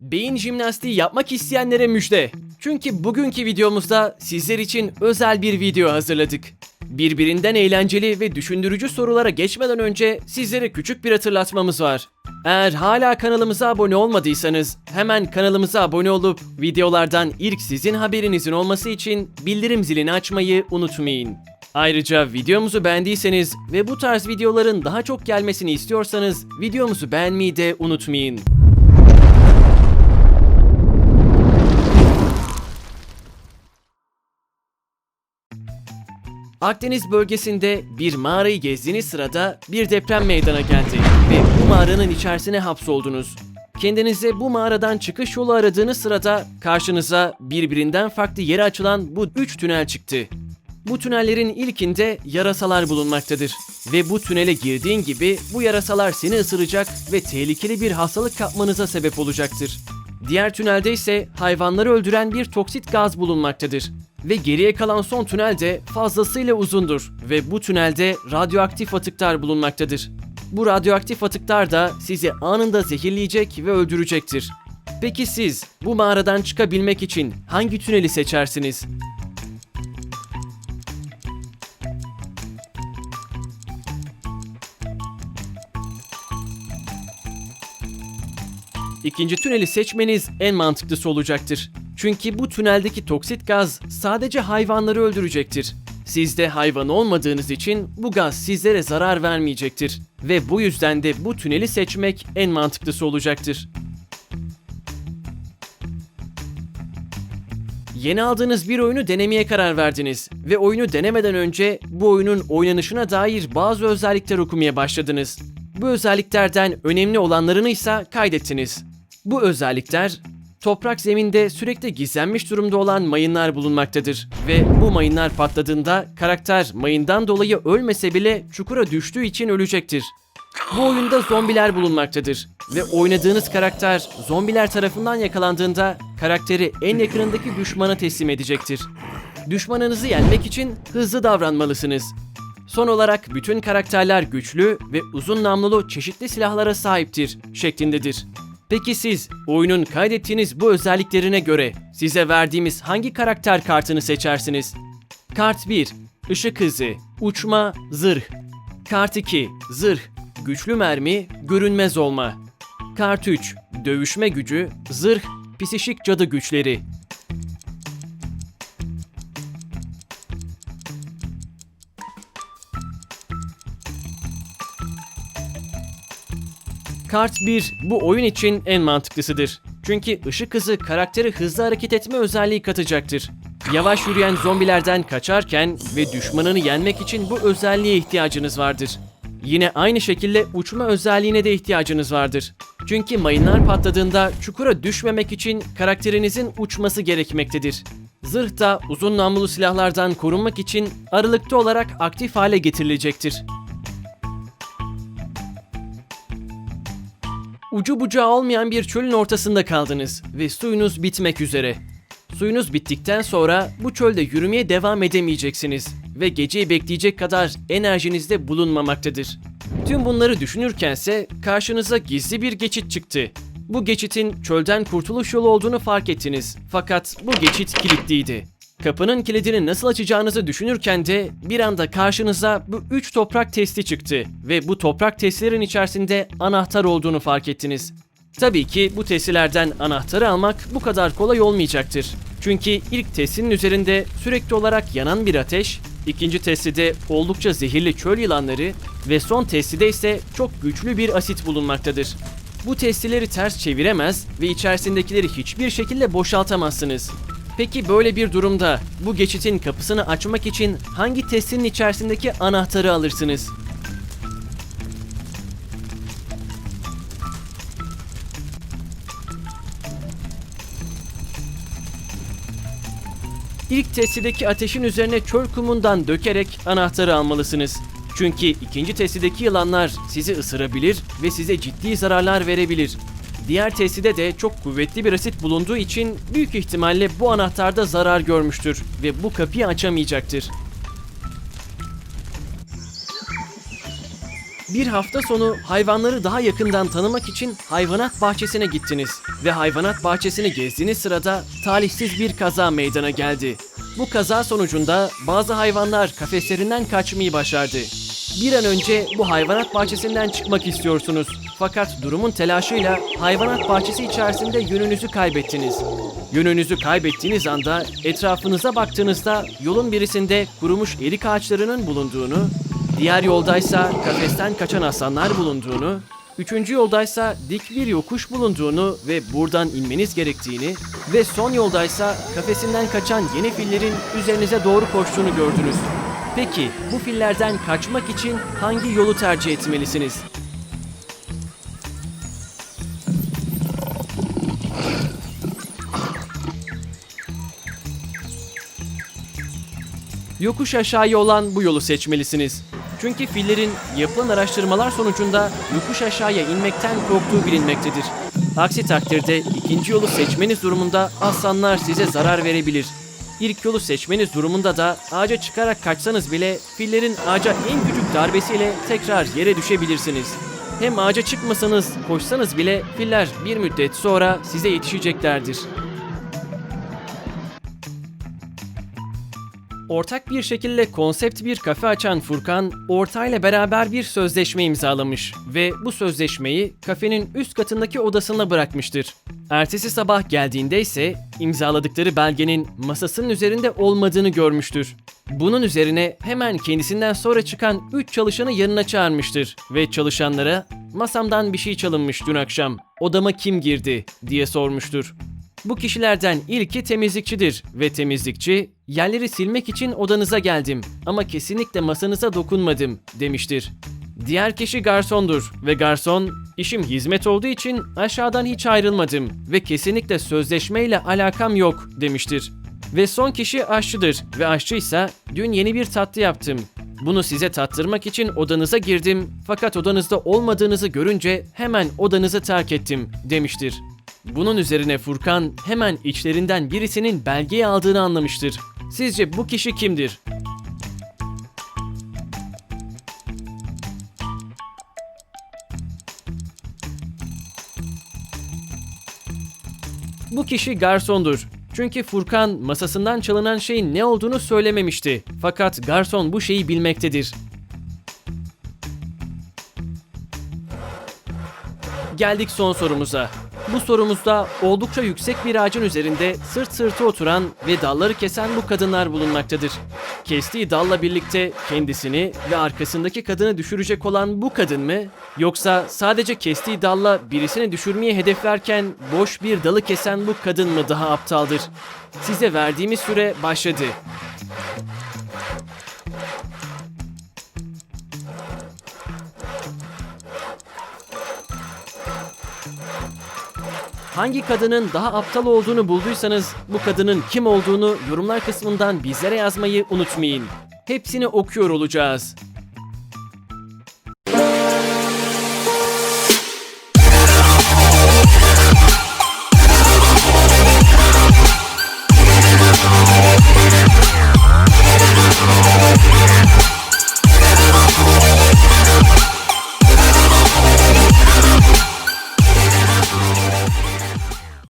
Beyin jimnastiği yapmak isteyenlere müjde. Çünkü bugünkü videomuzda sizler için özel bir video hazırladık. Birbirinden eğlenceli ve düşündürücü sorulara geçmeden önce sizlere küçük bir hatırlatmamız var. Eğer hala kanalımıza abone olmadıysanız hemen kanalımıza abone olup videolardan ilk sizin haberinizin olması için bildirim zilini açmayı unutmayın. Ayrıca videomuzu beğendiyseniz ve bu tarz videoların daha çok gelmesini istiyorsanız videomuzu beğenmeyi de unutmayın. Akdeniz bölgesinde bir mağarayı gezdiğiniz sırada bir deprem meydana geldi ve bu mağaranın içerisine hapsoldunuz. Kendinize bu mağaradan çıkış yolu aradığınız sırada karşınıza birbirinden farklı yere açılan bu üç tünel çıktı. Bu tünellerin ilkinde yarasalar bulunmaktadır ve bu tünele girdiğin gibi bu yarasalar seni ısıracak ve tehlikeli bir hastalık kapmanıza sebep olacaktır. Diğer tünelde ise hayvanları öldüren bir toksit gaz bulunmaktadır. Ve geriye kalan son tünel de fazlasıyla uzundur ve bu tünelde radyoaktif atıklar bulunmaktadır. Bu radyoaktif atıklar da sizi anında zehirleyecek ve öldürecektir. Peki siz bu mağaradan çıkabilmek için hangi tüneli seçersiniz? İkinci tüneli seçmeniz en mantıklısı olacaktır. Çünkü bu tüneldeki toksit gaz sadece hayvanları öldürecektir. Siz de hayvan olmadığınız için bu gaz sizlere zarar vermeyecektir. Ve bu yüzden de bu tüneli seçmek en mantıklısı olacaktır. Yeni aldığınız bir oyunu denemeye karar verdiniz ve oyunu denemeden önce bu oyunun oynanışına dair bazı özellikler okumaya başladınız. Bu özelliklerden önemli olanlarını ise kaydettiniz. Bu özellikler toprak zeminde sürekli gizlenmiş durumda olan mayınlar bulunmaktadır ve bu mayınlar patladığında karakter mayından dolayı ölmese bile çukura düştüğü için ölecektir. Bu oyunda zombiler bulunmaktadır ve oynadığınız karakter zombiler tarafından yakalandığında karakteri en yakınındaki düşmana teslim edecektir. Düşmanınızı yenmek için hızlı davranmalısınız. Son olarak bütün karakterler güçlü ve uzun namlulu çeşitli silahlara sahiptir şeklindedir. Peki siz oyunun kaydettiğiniz bu özelliklerine göre size verdiğimiz hangi karakter kartını seçersiniz? Kart 1 Işık hızı, uçma, zırh. Kart 2 Zırh, güçlü mermi, görünmez olma. Kart 3 Dövüşme gücü, zırh, psişik cadı güçleri. Kart 1 bu oyun için en mantıklısıdır. Çünkü ışık hızı karakteri hızlı hareket etme özelliği katacaktır. Yavaş yürüyen zombilerden kaçarken ve düşmanını yenmek için bu özelliğe ihtiyacınız vardır. Yine aynı şekilde uçma özelliğine de ihtiyacınız vardır. Çünkü mayınlar patladığında çukura düşmemek için karakterinizin uçması gerekmektedir. Zırh da uzun namlulu silahlardan korunmak için aralıklı olarak aktif hale getirilecektir. Ucu bucağı olmayan bir çölün ortasında kaldınız ve suyunuz bitmek üzere. Suyunuz bittikten sonra bu çölde yürümeye devam edemeyeceksiniz ve geceyi bekleyecek kadar enerjiniz de bulunmamaktadır. Tüm bunları düşünürkense karşınıza gizli bir geçit çıktı. Bu geçitin çölden kurtuluş yolu olduğunu fark ettiniz fakat bu geçit kilitliydi. Kapının kilidini nasıl açacağınızı düşünürken de bir anda karşınıza bu üç toprak testi çıktı ve bu toprak testlerin içerisinde anahtar olduğunu fark ettiniz. Tabii ki bu testilerden anahtarı almak bu kadar kolay olmayacaktır. Çünkü ilk testinin üzerinde sürekli olarak yanan bir ateş, ikinci testide oldukça zehirli çöl yılanları ve son testide ise çok güçlü bir asit bulunmaktadır. Bu testileri ters çeviremez ve içerisindekileri hiçbir şekilde boşaltamazsınız. Peki böyle bir durumda bu geçitin kapısını açmak için hangi testinin içerisindeki anahtarı alırsınız? İlk testideki ateşin üzerine çöl kumundan dökerek anahtarı almalısınız. Çünkü ikinci testideki yılanlar sizi ısırabilir ve size ciddi zararlar verebilir. Diğer testide de çok kuvvetli bir asit bulunduğu için büyük ihtimalle bu anahtarda zarar görmüştür ve bu kapıyı açamayacaktır. Bir hafta sonu hayvanları daha yakından tanımak için hayvanat bahçesine gittiniz ve hayvanat bahçesini gezdiğiniz sırada talihsiz bir kaza meydana geldi. Bu kaza sonucunda bazı hayvanlar kafeslerinden kaçmayı başardı. Bir an önce bu hayvanat bahçesinden çıkmak istiyorsunuz. Fakat durumun telaşıyla hayvanat bahçesi içerisinde yönünüzü kaybettiniz. Yönünüzü kaybettiğiniz anda etrafınıza baktığınızda yolun birisinde kurumuş erik ağaçlarının bulunduğunu, diğer yoldaysa kafesten kaçan aslanlar bulunduğunu, üçüncü yoldaysa dik bir yokuş bulunduğunu ve buradan inmeniz gerektiğini ve son yoldaysa kafesinden kaçan yeni fillerin üzerinize doğru koştuğunu gördünüz. Peki bu fillerden kaçmak için hangi yolu tercih etmelisiniz? Yokuş aşağıya olan bu yolu seçmelisiniz. Çünkü fillerin yapılan araştırmalar sonucunda yokuş aşağıya inmekten korktuğu bilinmektedir. Aksi takdirde ikinci yolu seçmeniz durumunda aslanlar size zarar verebilir. İlk yolu seçmeniz durumunda da ağaca çıkarak kaçsanız bile fillerin ağaca en küçük darbesiyle tekrar yere düşebilirsiniz. Hem ağaca çıkmasanız, koşsanız bile filler bir müddet sonra size yetişeceklerdir. Ortak bir şekilde konsept bir kafe açan Furkan, Orta ile beraber bir sözleşme imzalamış ve bu sözleşmeyi kafenin üst katındaki odasına bırakmıştır. Ertesi sabah geldiğinde ise imzaladıkları belgenin masasının üzerinde olmadığını görmüştür. Bunun üzerine hemen kendisinden sonra çıkan 3 çalışanı yanına çağırmıştır ve çalışanlara masamdan bir şey çalınmış dün akşam, odama kim girdi diye sormuştur. Bu kişilerden ilki temizlikçidir ve temizlikçi yerleri silmek için odanıza geldim ama kesinlikle masanıza dokunmadım demiştir. Diğer kişi garsondur ve garson işim hizmet olduğu için aşağıdan hiç ayrılmadım ve kesinlikle sözleşmeyle alakam yok demiştir. Ve son kişi aşçıdır ve aşçıysa dün yeni bir tatlı yaptım. Bunu size tattırmak için odanıza girdim fakat odanızda olmadığınızı görünce hemen odanızı terk ettim demiştir. Bunun üzerine Furkan hemen içlerinden birisinin belgeyi aldığını anlamıştır. Sizce bu kişi kimdir? Bu kişi garsondur. Çünkü Furkan masasından çalınan şeyin ne olduğunu söylememişti. Fakat garson bu şeyi bilmektedir. Geldik son sorumuza. Bu sorumuzda oldukça yüksek bir ağacın üzerinde sırt sırta oturan ve dalları kesen bu kadınlar bulunmaktadır. Kestiği dalla birlikte kendisini ve arkasındaki kadını düşürecek olan bu kadın mı? Yoksa sadece kestiği dalla birisini düşürmeye hedeflerken boş bir dalı kesen bu kadın mı daha aptaldır? Size verdiğimiz süre başladı. Hangi kadının daha aptal olduğunu bulduysanız bu kadının kim olduğunu yorumlar kısmından bizlere yazmayı unutmayın. Hepsini okuyor olacağız.